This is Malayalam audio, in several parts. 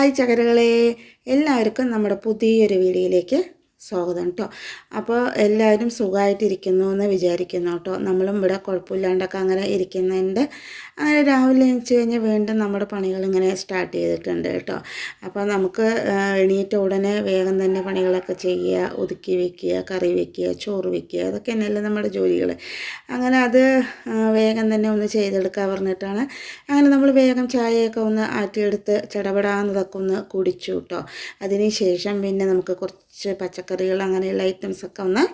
ഹായ് ചകരകളെ എല്ലാവർക്കും നമ്മുടെ പുതിയൊരു വീഡിയോയിലേക്ക് സ്വാഗതം കേട്ടോ അപ്പോൾ എല്ലാവരും സുഖമായിട്ടിരിക്കുന്നു എന്ന് വിചാരിക്കുന്നു കേട്ടോ നമ്മളും ഇവിടെ കുഴപ്പമില്ലാണ്ടൊക്കെ അങ്ങനെ ഇരിക്കുന്നുണ്ട്. അങ്ങനെ രാവിലെ എണീച്ച് കഴിഞ്ഞാൽ വീണ്ടും നമ്മുടെ പണികൾ ഇങ്ങനെ സ്റ്റാർട്ട് ചെയ്തിട്ടുണ്ട് കേട്ടോ അപ്പോൾ നമുക്ക് എണീറ്റ ഉടനെ വേഗം തന്നെ പണികളൊക്കെ ചെയ്യുക ഒതുക്കി വെക്കുക കറി വെക്കുക ചോറ് വെക്കുക അതൊക്കെ തന്നെയല്ലേ നമ്മുടെ ജോലികൾ. അങ്ങനെ അത് വേഗം തന്നെ ഒന്ന് ചെയ്തെടുക്കാൻ പറഞ്ഞിട്ടാണ്. അങ്ങനെ നമ്മൾ വേഗം ചായയൊക്കെ ഒന്ന് ആറ്റിയെടുത്ത് ചടപടാന്നതൊക്കെ ഒന്ന് കുടിച്ചു കേട്ടോ അതിന് ശേഷം പിന്നെ നമുക്ക് കുറച്ച് പച്ചക്കറികൾ അങ്ങനെയുള്ള ഐറ്റംസൊക്കെ ഒന്ന്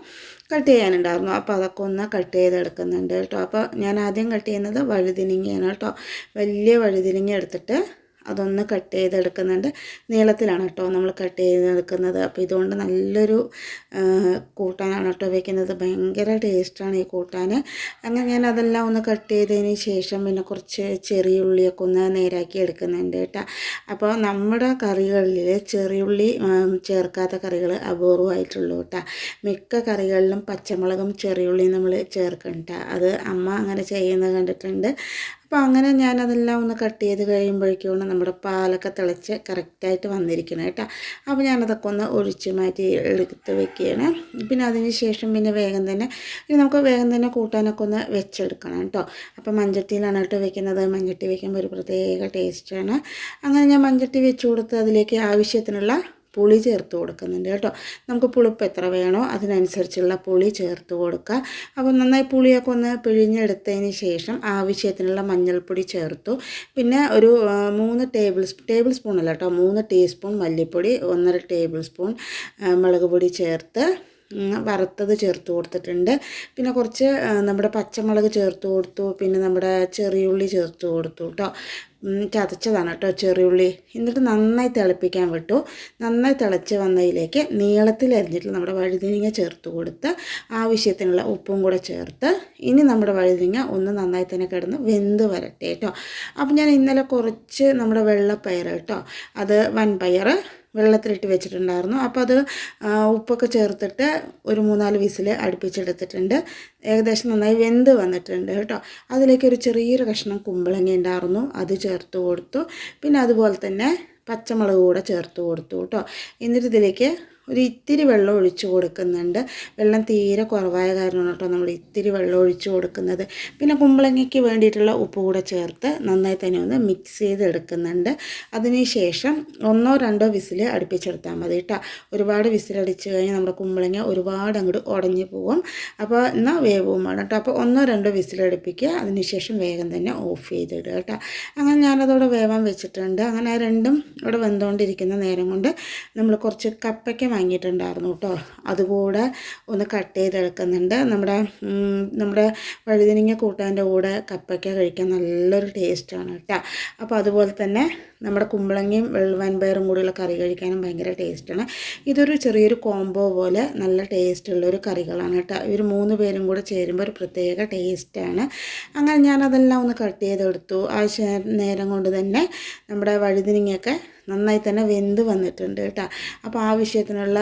കട്ട് ചെയ്യാനുണ്ടായിരുന്നു. അപ്പോൾ അതൊക്കെ ഒന്ന് കട്ട് ചെയ്തെടുക്കുന്നുണ്ട് കേട്ടോ. അപ്പോൾ ഞാൻ ആദ്യം കട്ട് ചെയ്യുന്നത് വഴുതിനിങ്ങയാണ് കേട്ടോ. വലിയ വഴുതിനിങ്ങ എടുത്തിട്ട് അതൊന്ന് കട്ട് ചെയ്തെടുക്കുന്നുണ്ട്. നീളത്തിലാണ് കേട്ടോ നമ്മൾ കട്ട് ചെയ്തെടുക്കുന്നത്. അപ്പോൾ ഇതുകൊണ്ട് നല്ലൊരു കൂട്ടാനാണ് കേട്ടോ വയ്ക്കുന്നത് ഭയങ്കര ടേസ്റ്റാണ് ഈ കൂട്ടാൻ. അങ്ങനെ ഞാൻ അതെല്ലാം ഒന്ന് കട്ട് ചെയ്തതിന് ശേഷം പിന്നെ കുറച്ച് ചെറിയ ഉള്ളിയൊക്കെ ഒന്ന് നേരാക്കി എടുക്കുന്നുണ്ട് കേട്ടോ. അപ്പോൾ നമ്മുടെ കറികളിൽ ചെറിയുള്ളി ചേർക്കാത്ത കറികൾ അപൂർവമായിട്ടുള്ളൂ കേട്ടോ. മിക്ക കറികളിലും പച്ചമുളകും ചെറിയുള്ളിയും നമ്മൾ ചേർക്കണ്ട അത് അമ്മ അങ്ങനെ ചെയ്യുന്നത് കണ്ടിട്ടുണ്ട്. അപ്പോൾ അങ്ങനെ ഞാനതെല്ലാം ഒന്ന് കട്ട് ചെയ്ത് കഴിയുമ്പോഴേക്കുമാണ് നമ്മുടെ പാലൊക്കെ തിളച്ച് കറക്റ്റായിട്ട് വന്നിരിക്കണം കേട്ടോ. അപ്പോൾ ഞാനതൊക്കെ ഒന്ന് ഒഴിച്ച് മാറ്റി എടുത്ത് വെക്കുകയാണ്. പിന്നെ അതിന് ശേഷം പിന്നെ വേഗം തന്നെ പിന്നെ നമുക്ക് വേഗം തന്നെ കൂട്ടാനൊക്കെ ഒന്ന് വെച്ചെടുക്കണം കേട്ടോ. അപ്പോൾ മഞ്ചട്ടിയിലാണ് കേട്ടോ വെക്കുന്നത്. മഞ്ചട്ടി വെക്കുമ്പോൾ ഒരു പ്രത്യേക ടേസ്റ്റാണ് അങ്ങനെ ഞാൻ മഞ്ചട്ടി വെച്ച് കൊടുത്ത് അതിലേക്ക് ആവശ്യത്തിനുള്ള പുളി ചേർത്ത് കൊടുക്കുന്നുണ്ട് കേട്ടോ. നമുക്ക് പുളിപ്പ് എത്ര വേണോ അതിനനുസരിച്ചുള്ള പുളി ചേർത്ത് കൊടുക്കുക അപ്പോൾ നന്നായി പുളിയൊക്കെ ഒന്ന് പിഴിഞ്ഞെടുത്തതിന് ശേഷം ആവശ്യത്തിനുള്ള മഞ്ഞൾപ്പൊടി ചേർത്തു. പിന്നെ ഒരു മൂന്ന് ടേബിൾ ടേബിൾ സ്പൂൺ അല്ല കേട്ടോ മൂന്ന് ടീസ്പൂൺ മല്ലിപ്പൊടി ഒന്നര ടേബിൾ സ്പൂൺ മുളക് പൊടി ചേർത്ത് വറുത്തത് ചേർത്ത് കൊടുത്തിട്ടുണ്ട്. പിന്നെ കുറച്ച് നമ്മുടെ പച്ചമുളക് ചേർത്ത് കൊടുത്തു. പിന്നെ നമ്മുടെ ചെറിയുള്ളി ചേർത്ത് കൊടുത്തു കേട്ടോ. ചതച്ചതാണ് കേട്ടോ ചെറിയുള്ളി. എന്നിട്ട് നന്നായി തിളപ്പിക്കാൻ വിട്ടു. നന്നായി തിളച്ച് വന്നതിലേക്ക് നീളത്തിൽ അരിഞ്ഞിട്ട് നമ്മുടെ വഴുതിനിങ്ങ ചേർത്ത് കൊടുത്ത് ആവശ്യത്തിനുള്ള ഉപ്പും കൂടെ ചേർത്ത് ഇനി നമ്മുടെ വഴുതിനിങ്ങ ഒന്ന് നന്നായി തന്നെ കിടന്ന് വെന്ത് വരട്ടെ കേട്ടോ. അപ്പം ഞാൻ ഇന്നലെ കുറച്ച് നമ്മുടെ വെള്ളപ്പയർ കേട്ടോ അത് വൻപയർ വെള്ളത്തിലിട്ട് വെച്ചിട്ടുണ്ടായിരുന്നു. അപ്പോൾ അത് ഉപ്പൊക്കെ ചേർത്തിട്ട് ഒരു മൂന്നാൽ വിസിൽ അടുപ്പിച്ചെടുത്തിട്ടുണ്ട്. ഏകദേശം നന്നായി വെന്ത് വന്നിട്ടുണ്ട് കേട്ടോ. അതിലേക്ക് ഒരു ചെറിയൊരു കഷ്ണം കുമ്പളങ്ങ ഉണ്ടായിരുന്നു. അത് ചേർത്ത് കൊടുത്തു. പിന്നെ അതുപോലെ തന്നെ പച്ചമുളക് കൂടെ ചേർത്ത് കൊടുത്തു കേട്ടോ. എന്നിട്ട് ഇതിലേക്ക് ഒരു ഇത്തിരി വെള്ളം ഒഴിച്ച് കൊടുക്കുന്നുണ്ട്. വെള്ളം തീരെ കുറവായ കാരണമാണ് കേട്ടോ നമ്മൾ ഇത്തിരി വെള്ളം ഒഴിച്ച് കൊടുക്കുന്നത്. പിന്നെ കുമ്പളങ്ങയ്ക്ക് വേണ്ടിയിട്ടുള്ള ഉപ്പ് കൂടെ ചേർത്ത് നന്നായി തന്നെ ഒന്ന് മിക്സ് ചെയ്തെടുക്കുന്നുണ്ട്. അതിന് ശേഷം ഒന്നോ രണ്ടോ വിസിൽ അടുപ്പിച്ചെടുത്താൽ മതി കേട്ടോ. ഒരുപാട് വിസിലടിച്ച് കഴിഞ്ഞാൽ നമ്മുടെ കുമ്പളങ്ങ ഒരുപാട് അങ്ങോട്ട് ഉടഞ്ഞു പോകും അപ്പോൾ എന്നാൽ വേവും വേണം കേട്ടോ. അപ്പോൾ ഒന്നോ രണ്ടോ വിസിലടുപ്പിക്കുക അതിന് ശേഷം വേഗം തന്നെ ഓഫ് ചെയ്തിടുക കേട്ടോ. അങ്ങനെ ഞാനതോടെ വേവാൻ വെച്ചിട്ടുണ്ട്. അങ്ങനെ ആ രണ്ടും ഇവിടെ വെന്തുകൊണ്ടിരിക്കുന്ന നേരം കൊണ്ട് നമ്മൾ കുറച്ച് കപ്പയ്ക്ക വാങ്ങിയിട്ടുണ്ടായിരുന്നു കേട്ടോ. അതുകൂടെ ഒന്ന് കട്ട് ചെയ്തെടുക്കുന്നുണ്ട്. നമ്മുടെ നമ്മുടെ വഴുതിനിങ്ങ കൂട്ടാന്റെ കൂടെ കപ്പയ്ക്ക കഴിക്കാൻ നല്ലൊരു ടേസ്റ്റാണ് കേട്ടോ. അപ്പോൾ അതുപോലെ തന്നെ നമ്മുടെ കുമ്പളങ്ങയും വെള്ളവൻപയറും കൂടിയുള്ള കറി കഴിക്കാനും ഭയങ്കര ടേസ്റ്റാണ് ഇതൊരു ചെറിയൊരു കോംബോ പോലെ നല്ല ടേസ്റ്റുള്ള ഒരു കറികളാണ് കേട്ടോ. ഇവർ മൂന്ന് പേരും കൂടെ ചേരുമ്പോൾ ഒരു പ്രത്യേക ടേസ്റ്റാണ് അങ്ങനെ ഞാനതെല്ലാം ഒന്ന് കട്ട് ചെയ്തെടുത്തു. ആ നേരം കൊണ്ട് തന്നെ നമ്മുടെ വഴുതിനിങ്ങയൊക്കെ നന്നായി തന്നെ വെന്ത് വന്നിട്ടുണ്ട് കേട്ടോ. അപ്പോൾ ആവശ്യത്തിനുള്ള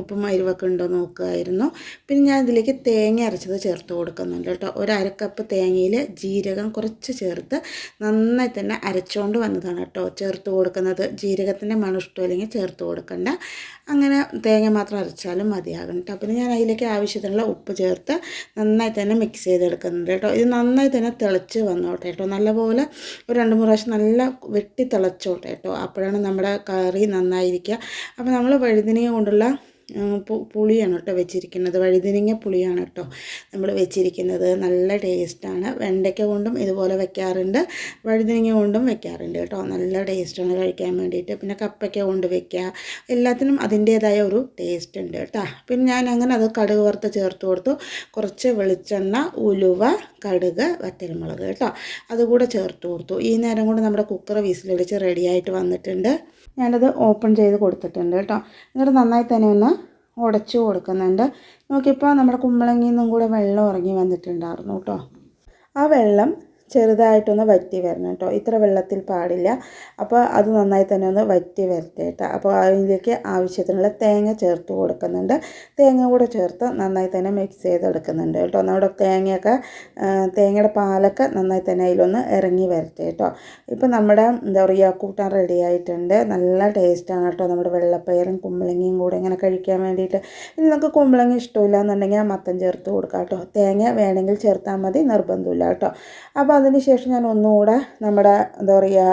ഉപ്പും അരിവൊക്കെ ഉണ്ടോ നോക്കുമായിരുന്നു പിന്നെ ഞാൻ ഇതിലേക്ക് തേങ്ങ അരച്ചത് ചേർത്ത് കൊടുക്കുന്നുണ്ട് കേട്ടോ. ഒരു അരക്കപ്പ് തേങ്ങയിൽ ജീരകം കുറച്ച് ചേർത്ത് നന്നായി തന്നെ അരച്ചുകൊണ്ട് വന്നതാണ് കേട്ടോ. ചേർത്ത് കൊടുക്കുന്നത് ജീരകത്തിന്റെ മണം ഇഷ്ടമില്ലെങ്കിൽ ചേർത്ത് കൊടുക്കണ്ട. അങ്ങനെ തേങ്ങ മാത്രം അരച്ചാലും മതിയാകും കേട്ടോ. പിന്നെ ഞാൻ അതിലേക്ക് ആവശ്യത്തിനുള്ള ഉപ്പ് ചേർത്ത് നന്നായി തന്നെ മിക്സ് ചെയ്തെടുക്കുന്നുണ്ട് കേട്ടോ. ഇത് നന്നായി തന്നെ തിളച്ച് വന്നോട്ടെ കേട്ടോ. നല്ലപോലെ ഒരു രണ്ട് മൂന്ന് പ്രാവശ്യം നല്ല വെട്ടി തിളച്ചോട്ടെ കേട്ടോ. അപ്പോഴാണ് നമ്മുടെ കറി നന്നായിരിക്കുക. അപ്പോൾ നമ്മൾ വഴുതനങ്ങ കൊണ്ടുള്ള പുളിയാണ് കേട്ടോ വെച്ചിരിക്കുന്നത്. വഴുതിനങ്ങ പുളിയാണ് കേട്ടോ നമ്മൾ വെച്ചിരിക്കുന്നത്. നല്ല ടേസ്റ്റാണ്. വെണ്ടയ്ക്ക കൊണ്ടും ഇതുപോലെ വെക്കാറുണ്ട്. വഴുതിനങ്ങ കൊണ്ടും വെക്കാറുണ്ട് കേട്ടോ. നല്ല ടേസ്റ്റാണ് കഴിക്കാൻ വേണ്ടിയിട്ട്. പിന്നെ കപ്പയ്ക്ക കൊണ്ട് വെക്കുക എല്ലാത്തിനും അതിന്റേതായ ഒരു ടേസ്റ്റ് ഉണ്ട് കേട്ടോ. പിന്നെ ഞാൻ അങ്ങനെ അത് കടുക് വറുത്ത് ചേർത്ത് കൊടുത്തു. കുറച്ച് വെളിച്ചെണ്ണ ഉലുവ കടുക് വറ്റൽമുളക് കേട്ടോ. അതുകൂടെ ചേർത്ത് കൊടുത്തു. ഈ നേരം കൊണ്ട് നമ്മുടെ കുക്കർ വിസിലടിച്ച് റെഡിയായിട്ട് വന്നിട്ടുണ്ട്. ഞാനത് ഓപ്പൺ ചെയ്ത് കൊടുത്തിട്ടുണ്ട് കേട്ടോ. എന്നിട്ട് നന്നായി തന്നെ ഒന്ന് ഉടച്ചു കൊടുക്കുന്നുണ്ട്. നോക്കിയപ്പോൾ നമ്മുടെ കുമ്പളങ്ങിയിൽ നിന്നും കൂടെ വെള്ളം ഇറങ്ങി വന്നിട്ടുണ്ടായിരുന്നു കേട്ടോ. ആ വെള്ളം ചെറുതായിട്ടൊന്ന് വറ്റി വരണം കേട്ടോ. ഇത്ര വെള്ളത്തിൽ പാടില്ല. അപ്പോൾ അത് നന്നായി തന്നെ ഒന്ന് വറ്റി വരട്ടെ കേട്ടോ. അപ്പോൾ അതിലേക്ക് ആവശ്യത്തിനുള്ള തേങ്ങ ചേർത്ത് കൊടുക്കുന്നുണ്ട്. തേങ്ങ കൂടെ ചേർത്ത് നന്നായി തന്നെ മിക്സ് ചെയ്തെടുക്കുന്നുണ്ട് കേട്ടോ. നമ്മുടെ തേങ്ങയൊക്കെ തേങ്ങയുടെ പാലൊക്കെ നന്നായി തന്നെ അതിലൊന്ന് ഇറങ്ങി വരട്ടെ കേട്ടോ. ഇപ്പോൾ നമ്മുടെ എന്താ പറയുക കൂട്ടാൻ റെഡി ആയിട്ടുണ്ട്. നല്ല ടേസ്റ്റാണ് കേട്ടോ നമ്മുടെ വെള്ളപ്പയറും കുമ്പളങ്ങയും കൂടെ ഇങ്ങനെ കഴിക്കാൻ വേണ്ടിയിട്ട്. ഇനി നമുക്ക് കുമ്പളങ്ങ ഇഷ്ടമില്ല എന്നുണ്ടെങ്കിൽ മത്തം ചേർത്ത് കൊടുക്കാം കേട്ടോ. തേങ്ങ വേണമെങ്കിൽ ചേർത്താൽ മതി നിർബന്ധമില്ല കേട്ടോ. അപ്പോൾ അതിന് ശേഷം ഞാൻ ഒന്നുകൂടെ നമ്മുടെ എന്താ പറയുക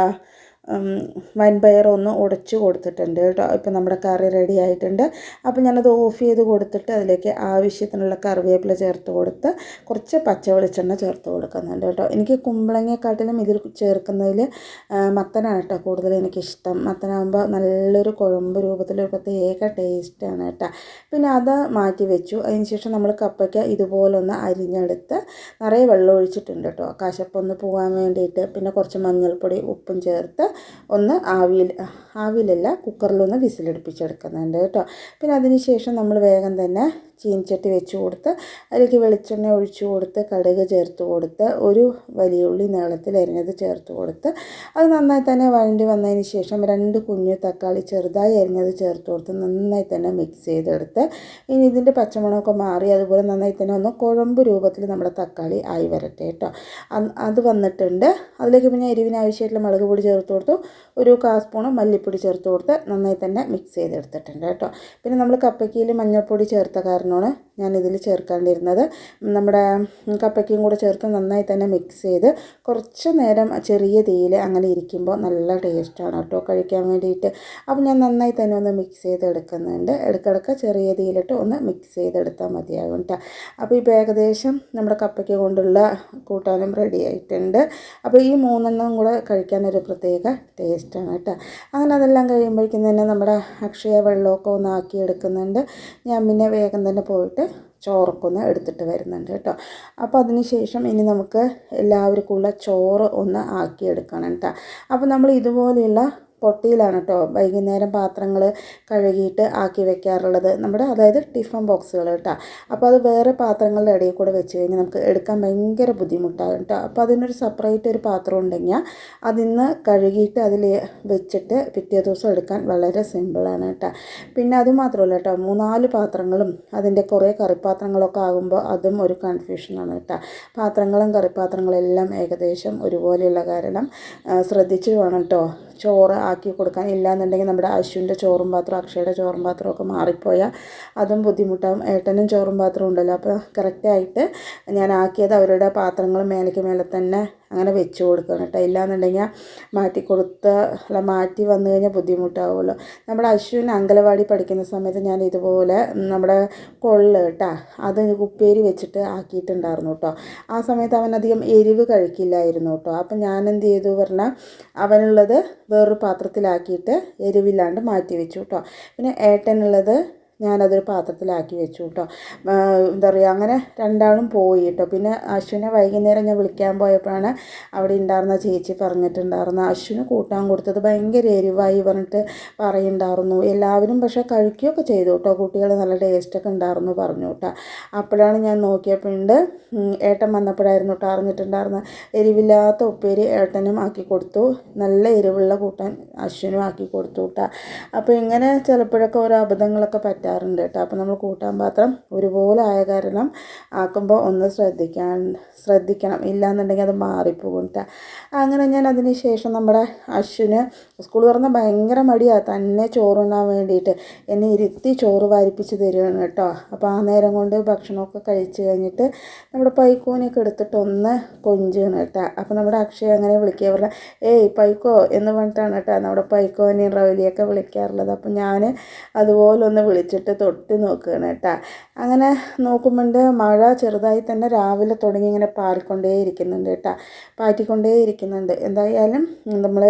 വൻപയർ ഒന്ന് ഉടച്ച് കൊടുത്തിട്ടുണ്ട് കേട്ടോ. ഇപ്പം നമ്മുടെ കറി റെഡി ആയിട്ടുണ്ട്. അപ്പോൾ ഞാനത് ഓഫ് ചെയ്ത് കൊടുത്തിട്ട് അതിലേക്ക് ആവശ്യത്തിനുള്ള കറിവേപ്പില ചേർത്ത് കൊടുത്ത് കുറച്ച് പച്ച വെളിച്ചെണ്ണ ചേർത്ത് കൊടുക്കുന്നുണ്ട് കേട്ടോ. എനിക്ക് കുമ്പളങ്ങയെക്കാട്ടിലും ഇതിൽ ചേർക്കുന്നതിൽ മത്തനാണ് കേട്ടോ കൂടുതൽ എനിക്കിഷ്ടം. മത്തനാകുമ്പോൾ നല്ലൊരു കുഴമ്പ് രൂപത്തിലൊരു പ്രത്യേക ടേസ്റ്റാണ് കേട്ടോ. പിന്നെ അത് മാറ്റി വെച്ചു. അതിന് ശേഷം നമ്മൾ കപ്പയ്ക്ക് ഇതുപോലൊന്ന് അരിഞ്ഞെടുത്ത് നിറയെ വെള്ളം ഒഴിച്ചിട്ടുണ്ട് കേട്ടോ. കശപ്പൊന്ന് പോകാൻ വേണ്ടിയിട്ട്. പിന്നെ കുറച്ച് മഞ്ഞൾപ്പൊടി ഉപ്പും ചേർത്ത് ഒന്ന് ആവിയിൽ ആവിയിലല്ല കുക്കറിലൊന്ന് വിസിലടുപ്പിച്ചെടുക്കുന്നുണ്ട് കേട്ടോ. പിന്നെ അതിന് ശേഷം നമ്മൾ വേഗം തന്നെ ചീനിച്ചട്ടി വെച്ച് കൊടുത്ത് അതിലേക്ക് വെളിച്ചെണ്ണ ഒഴിച്ചു കൊടുത്ത് കടുക് ചേർത്ത് കൊടുത്ത് ഒരു വലിയ ഉള്ളി നീളത്തിൽ അരിഞ്ഞത് ചേർത്ത് കൊടുത്ത് അത് നന്നായി തന്നെ വഴണ്ടി വന്നതിന് ശേഷം രണ്ട് കുഞ്ഞു തക്കാളി ചെറുതായി അരിഞ്ഞത് ചേർത്ത് കൊടുത്ത് നന്നായി തന്നെ മിക്സ് ചെയ്തെടുത്ത് ഇനി ഇതിന്റെ പച്ചമുളകൊക്കെ മാറി അതുപോലെ നന്നായി തന്നെ ഒന്ന് കുഴമ്പ് രൂപത്തിൽ നമ്മുടെ തക്കാളി ആയി വരട്ടെ കേട്ടോ. അത് വന്നിട്ടുണ്ട്. അതിലേക്ക് പിന്നെ എരിവിനാവശ്യമായിട്ടുള്ള മുളക് പൊടി ചേർത്ത് കൊടുത്തു. ഒരു കാ സ്പൂണ് മല്ലിപ്പൊടി ചേർത്ത് കൊടുത്ത് നന്നായി തന്നെ മിക്സ് ചെയ്തെടുത്തിട്ടുണ്ട് കേട്ടോ. പിന്നെ നമ്മൾ കപ്പയ്ക്കയിൽ മഞ്ഞൾപ്പൊടി ചേർത്ത കാരണമാണ് ഞാനിതിൽ ചേർക്കാണ്ടിരുന്നത്. നമ്മുടെ കപ്പയ്ക്കും കൂടെ ചേർത്ത് നന്നായി തന്നെ മിക്സ് ചെയ്ത് കുറച്ച് നേരം ചെറിയ തീയിൽ അങ്ങനെ ഇരിക്കുമ്പോൾ നല്ല ടേസ്റ്റാണ് കേട്ടോ കഴിക്കാൻ വേണ്ടിയിട്ട്. അപ്പോൾ ഞാൻ നന്നായി തന്നെ ഒന്ന് മിക്സ് ചെയ്ത് എടുക്കുന്നുണ്ട് ഇടയ്ക്കിടയ്ക്ക് ചെറിയ തീയിലിട്ട് ഒന്ന് മിക്സ് ചെയ്തെടുത്താൽ മതിയാകും കേട്ടോ അപ്പോൾ ഇപ്പോൾ ഏകദേശം നമ്മുടെ കപ്പയ്ക്ക് കൊണ്ടുള്ള കൂട്ടാനും റെഡി ആയിട്ടുണ്ട്. അപ്പോൾ ഈ മൂന്നെണ്ണം കൂടെ കഴിക്കാനൊരു പ്രത്യേക ടേസ്റ്റാണ് കേട്ടോ. അങ്ങനെ അതെല്ലാം കഴിയുമ്പോഴേക്കും തന്നെ നമ്മുടെ അക്ഷയ വെള്ളമൊക്കെ ഒന്ന് ആക്കി എടുക്കുന്നുണ്ട് ഞാൻ പിന്നെ വേഗം തന്നെ പോയിട്ട് ചോറൊക്കെ ഒന്ന് എടുത്തിട്ട് വരുന്നുണ്ട് കേട്ടോ. അപ്പോൾ അതിന് ശേഷം ഇനി നമുക്ക് എല്ലാവർക്കുള്ള ചോറ് ഒന്ന് ആക്കിയെടുക്കണം കേട്ടോ. അപ്പോൾ നമ്മൾ ഇതുപോലെയുള്ള പൊട്ടിയിലാണ് കേട്ടോ വൈകുന്നേരം പാത്രങ്ങൾ കഴുകിയിട്ട് ആക്കി വെക്കാറുള്ളത്. നമ്മുടെ അതായത് ടിഫൻ ബോക്സുകൾ കേട്ടോ അപ്പോൾ അത് വേറെ പാത്രങ്ങളുടെ ഇടയിൽ കൂടെ വെച്ച് കഴിഞ്ഞാൽ നമുക്ക് എടുക്കാൻ ഭയങ്കര ബുദ്ധിമുട്ടാണ് കേട്ടോ അപ്പോൾ അതിനൊരു സെപ്പറേറ്റ് ഒരു പാത്രം ഉണ്ടെങ്കിൽ അതിന്ന് കഴുകിയിട്ട് അതിൽ വെച്ചിട്ട് പിറ്റേ ദിവസം എടുക്കാൻ വളരെ സിമ്പിളാണ് കേട്ടോ പിന്നെ അത് മാത്രമല്ല കേട്ടോ മൂന്നാൽ പാത്രങ്ങളും അതിന്റെ കുറേ കറിപ്പാത്രങ്ങളൊക്കെ ആകുമ്പോൾ അതും ഒരു കൺഫ്യൂഷനാണ് കേട്ടോ പാത്രങ്ങളും കറിപ്പാത്രങ്ങളും എല്ലാം ഏകദേശം ഒരുപോലെയുള്ള കാരണം ശ്രദ്ധിച്ച് വേണം കേട്ടോ ചോറ് ആക്കി കൊടുക്കാൻ ഇല്ലാന്നുണ്ടെങ്കിൽ നമ്മുടെ അശുവിന്റെ ചോറും പാത്രം അക്ഷയുടെ ചോറും പാത്രം ഒക്കെ മാറിപ്പോയാൽ അതും ബുദ്ധിമുട്ടാകും ഏട്ടനും ചോറും പാത്രം ഉണ്ടല്ലോ. അപ്പോൾ കറക്റ്റായിട്ട് ഞാൻ ആക്കിയത് അവരുടെ പാത്രങ്ങൾ മേലേക്ക് മേലെ തന്നെ അങ്ങനെ വെച്ച് കൊടുക്കണം കേട്ടോ. ഇല്ലാന്നുണ്ടെങ്കിൽ മാറ്റി കൊടുത്ത മാറ്റി വന്നു കഴിഞ്ഞാൽ ബുദ്ധിമുട്ടാവുമല്ലോ. നമ്മുടെ അശ്വിൻ അങ്കലവാടി പഠിക്കുന്ന സമയത്ത് ഞാൻ ഇതുപോലെ നമ്മുടെ കൊള്ള് കേട്ടോ അത് ഉപ്പേരി വെച്ചിട്ട് ആക്കിയിട്ടുണ്ടായിരുന്നു കേട്ടോ. ആ സമയത്ത് അവൻ അധികം എരിവ് കഴിക്കില്ലായിരുന്നു കേട്ടോ. അപ്പം ഞാൻ എന്ത് ചെയ്തു? പറഞ്ഞാൽ അവനുള്ളത് വേറൊരു പാത്രത്തിലാക്കിയിട്ട് എരിവില്ലാണ്ട് മാറ്റി വെച്ചു കേട്ടോ. പിന്നെ ഏട്ടനുള്ളത് ഞാനതൊരു പാത്രത്തിലാക്കി വെച്ചു കേട്ടോ എന്താ പറയുക അങ്ങനെ രണ്ടാളും പോയി കേട്ടോ പിന്നെ അശ്വിനെ വൈകുന്നേരം ഞാൻ വിളിക്കാൻ പോയപ്പോഴാണ് അവിടെ ഉണ്ടായിരുന്ന ചേച്ചി പറഞ്ഞിട്ടുണ്ടായിരുന്നു അശ്വിന് കൂട്ടാൻ കൊടുത്തത് ഭയങ്കര എരിവായി പറഞ്ഞിട്ട് പറയുണ്ടായിരുന്നു എല്ലാവരും പക്ഷേ കഴിക്കുകയൊക്കെ ചെയ്തു കേട്ടോ കുട്ടികൾ നല്ല ടേസ്റ്റൊക്കെ ഉണ്ടായിരുന്നു പറഞ്ഞു കേട്ടോ അപ്പോഴാണ് ഞാൻ നോക്കിയപ്പോഴുണ്ട് ഏട്ടൻ വന്നപ്പോഴായിരുന്നു കേട്ടോ അറിഞ്ഞിട്ടുണ്ടായിരുന്നത്. എരിവില്ലാത്ത ഉപ്പേരി ഏട്ടനും ആക്കി കൊടുത്തു. നല്ല എരിവുള്ള കൂട്ടാൻ അശ്വിനും ആക്കി കൊടുത്തു കേട്ടോ അപ്പോൾ ഇങ്ങനെ ചിലപ്പോഴൊക്കെ ഓരോ അബദ്ധങ്ങളൊക്കെ പറ്റും പറ്റാറുണ്ട് കേട്ടോ. അപ്പോൾ നമ്മൾ കൂട്ടാൻ പാത്രം ഒരുപോലെ ആയ കാരണം ആക്കുമ്പോൾ ഒന്ന് ശ്രദ്ധിക്കാൻ ശ്രദ്ധിക്കണം. ഇല്ലാന്നുണ്ടെങ്കിൽ അത് മാറിപ്പോകും കേട്ടോ അങ്ങനെ ഞാൻ അതിന് ശേഷം നമ്മുടെ അശ്വിന് സ്കൂൾ തുറന്ന ഭയങ്കര മടിയാണ് തന്നെ ചോറുണ്ണാൻ വേണ്ടിയിട്ട് എന്നെ ഇരുത്തി ചോറ് വാരിപ്പിച്ച് തരുകയാണ് കേട്ടോ. അപ്പോൾ ആ നേരം കൊണ്ട് ഭക്ഷണമൊക്കെ കഴിച്ച് കഴിഞ്ഞിട്ട് നമ്മുടെ പൈക്കൂനൊക്കെ എടുത്തിട്ട് ഒന്ന് കൊഞ്ചാണ് കേട്ടോ. അപ്പോൾ നമ്മുടെ അക്ഷയ അങ്ങനെ വിളിക്കുക. പറഞ്ഞാൽ ഏയ് പൈക്കോ എന്ന് പറഞ്ഞിട്ടാണ് കേട്ടോ നമ്മുടെ പൈക്കോനെയും റവലിയൊക്കെ വിളിക്കാറുള്ളത്. അപ്പോൾ ഞാൻ അതുപോലെ ഒന്ന് വിളിച്ചു വെച്ചിട്ട് തൊട്ട് നോക്കുകയാണ് കേട്ടോ. അങ്ങനെ നോക്കുമ്പോണ്ട് മഴ ചെറുതായി തന്നെ രാവിലെ തുടങ്ങി ഇങ്ങനെ പാറിക്കൊണ്ടേ ഇരിക്കുന്നുണ്ട് കേട്ടോ. പാറ്റിക്കൊണ്ടേ ഇരിക്കുന്നുണ്ട്. എന്തായാലും നമ്മൾ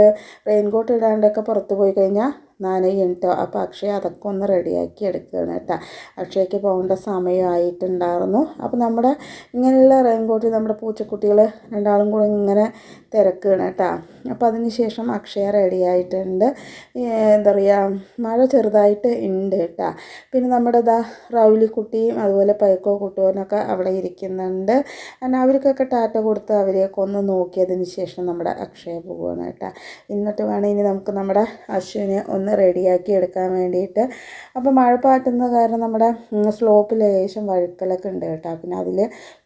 റെയിൻ കോട്ട് ഇടാണ്ടൊക്കെ പുറത്ത് പോയി കഴിഞ്ഞാൽ നനയും കേട്ടോ അപ്പോൾ അക്ഷയ അതൊക്കെ ഒന്ന് റെഡിയാക്കി എടുക്കുകയാണ് കേട്ടോ. അക്ഷയക്ക് പോകേണ്ട സമയമായിട്ടുണ്ടായിരുന്നു. അപ്പോൾ നമ്മുടെ ഇങ്ങനെയുള്ള റെയിൻകോട്ടിൽ നമ്മുടെ പൂച്ചക്കുട്ടികൾ രണ്ടാളും കൂടെ ഇങ്ങനെ തിരക്കുകയാണ് കേട്ടോ. അപ്പോൾ അതിന് ശേഷം അക്ഷയ റെഡിയായിട്ടുണ്ട്. എന്താ പറയുക മഴ ചെറുതായിട്ട് ഉണ്ട് കേട്ടോ. പിന്നെ നമ്മുടെ ഇതാ റൗലിക്കുട്ടിയും അതുപോലെ പൈക്കോ കുട്ടുവനൊക്കെ അവിടെ ഇരിക്കുന്നുണ്ട്. കാരണം അവർക്കൊക്കെ ടാറ്റ കൊടുത്ത് അവരെയൊക്കെ ഒന്ന് നോക്കിയതിന് ശേഷം നമ്മുടെ അക്ഷയ പോവുകയാണ് കേട്ടോ. എന്നിട്ട് വേണം ഇനി നമുക്ക് നമ്മുടെ അശ്വിനെ ഒന്ന് റെഡിയാക്കി എടുക്കാൻ വേണ്ടിയിട്ട്. അപ്പോൾ മഴ കാരണം നമ്മുടെ സ്ലോപ്പിൽ ലേശം വഴുക്കലൊക്കെ ഉണ്ട് കേട്ടോ. പിന്നെ അതിൽ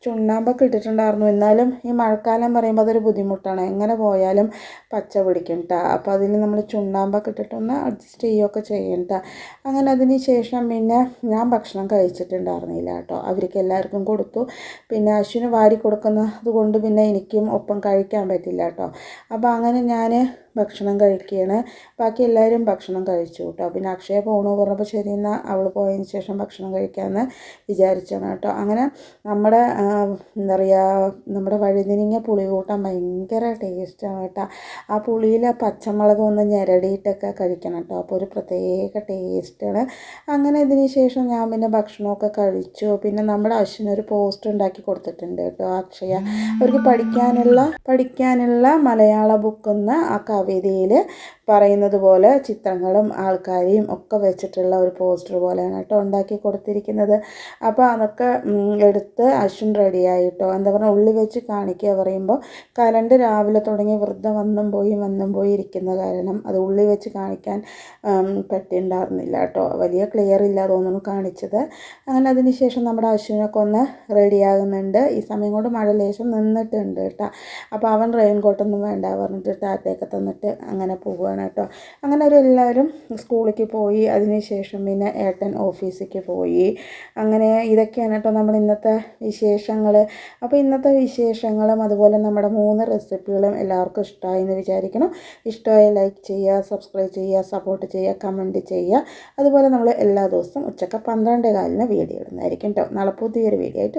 ചുണ്ണാമ്പൊക്കെ ഇട്ടിട്ടുണ്ടായിരുന്നു. എന്നാലും ഈ മഴക്കാലം പറയുമ്പോൾ അതൊരു ബുദ്ധിമുട്ടാണ്. എങ്ങനെ പോയാലും പച്ച പിടിക്കും കേട്ടോ അപ്പോൾ അതിൽ നമ്മൾ ചുണ്ണാമ്പൊക്കെ ഇട്ടിട്ടൊന്ന് അഡ്ജസ്റ്റ് ചെയ്യുകയൊക്കെ ചെയ്യും കേട്ടോ അങ്ങനെ അതിന് ശേഷം പിന്നെ ഞാൻ ഭക്ഷണം കഴിച്ചിട്ടുണ്ടായിരുന്നില്ല കേട്ടോ അവർക്ക് എല്ലാവർക്കും കൊടുത്തു. പിന്നെ അശ്വിന് വാരി കൊടുക്കുന്നത് കൊണ്ട് പിന്നെ എനിക്കും ഒപ്പം കഴിക്കാൻ പറ്റില്ല കേട്ടോ അപ്പോൾ അങ്ങനെ ഞാൻ ഭക്ഷണം കഴിക്കുകയാണ് ബാക്കി എല്ലാവരും ഭക്ഷണം കഴിച്ചു കേട്ടോ പിന്നെ അക്ഷയ പോകണു പറഞ്ഞപ്പോൾ ശരി എന്നാൽ അവൾ പോയതിന് ശേഷം ഭക്ഷണം കഴിക്കാമെന്ന് വിചാരിച്ചാണ് കേട്ടോ അങ്ങനെ നമ്മുടെ എന്താ പറയുക നമ്മുടെ വഴുതിനിങ്ങ പുളി കൂട്ടാൻ ഭയങ്കര ടേസ്റ്റാണ് കേട്ടോ ആ പുളിയിൽ പച്ചമുളക് ഒന്ന് ഞെരടിയിട്ടൊക്കെ കഴിക്കണം കേട്ടോ അപ്പോൾ ഒരു പ്രത്യേക ടേസ്റ്റാണ് അങ്ങനെ ഇതിന് ശേഷം ഞാൻ പിന്നെ ഭക്ഷണമൊക്കെ കഴിച്ചു. പിന്നെ നമ്മുടെ അശ്വിനൊരു പോസ്റ്റ് ഉണ്ടാക്കി കൊടുത്തിട്ടുണ്ട് കേട്ടോ അക്ഷയ. അവർക്ക് പഠിക്കാനുള്ള പഠിക്കാനുള്ള മലയാള ബുക്കെന്ന് ആ കവിതയിൽ പറയുന്നത് പോലെ ചിത്രങ്ങളും ആൾക്കാരെയും ഒക്കെ വെച്ചിട്ടുള്ള ഒരു പോസ്റ്റർ പോലെയാണ് കേട്ടോ ഉണ്ടാക്കി കൊടുത്തിരിക്കുന്നത്. അപ്പോൾ അതൊക്കെ എടുത്ത് അശ്വിൻ റെഡിയായിട്ടോ എന്താ പറയുക ഉള്ളി വെച്ച് കാണിക്കുക പറയുമ്പോൾ കരണ്ട് രാവിലെ തുടങ്ങി വൃദ്ധം വന്നും പോയി വന്നും പോയി ഇരിക്കുന്ന കാരണം അത് ഉള്ളി വെച്ച് കാണിക്കാൻ പറ്റിയിട്ടുണ്ടായിരുന്നില്ല കേട്ടോ. വലിയ ക്ലിയർ ഇല്ല തോന്നുന്നു കാണിച്ചത്. അങ്ങനെ അതിന് ശേഷം നമ്മുടെ അശ്വിനൊക്കെ ഒന്ന് റെഡിയാകുന്നുണ്ട് ഈ സമയം കൊണ്ട് മഴ ലേശം നിന്നിട്ടുണ്ട് കേട്ടോ. അപ്പോൾ അവൻ റെയിൻ കോട്ടൊന്നും വേണ്ട പറഞ്ഞിട്ട് ടാറ്റയൊക്കെ തന്നിട്ട് അങ്ങനെ പോവുകയാണ്. കേട്ടോ അങ്ങനെ അവർ എല്ലാവരും സ്കൂളിലേക്ക് പോയി അതിനുശേഷം പിന്നെ ഏട്ടൻ ഓഫീസിലേക്ക് പോയി. അങ്ങനെ ഇതൊക്കെയാണ് കേട്ടോ നമ്മൾ ഇന്നത്തെ വിശേഷങ്ങൾ. അപ്പോൾ ഇന്നത്തെ വിശേഷങ്ങളും അതുപോലെ നമ്മുടെ മൂന്ന് റെസിപ്പികളും എല്ലാവർക്കും ഇഷ്ടമായി എന്ന് വിചാരിക്കണം. ഇഷ്ടമായി ലൈക്ക് ചെയ്യുക സബ്സ്ക്രൈബ് ചെയ്യുക സപ്പോർട്ട് ചെയ്യുക കമന്റ് ചെയ്യുക. അതുപോലെ നമ്മൾ എല്ലാ ദിവസവും ഉച്ചയ്ക്ക് പന്ത്രണ്ട് കാലിന് വീഡിയോ ഇടുന്നതായിരിക്കും കേട്ടോ. നാളെ പുതിയൊരു വീഡിയോ ആയിട്ട്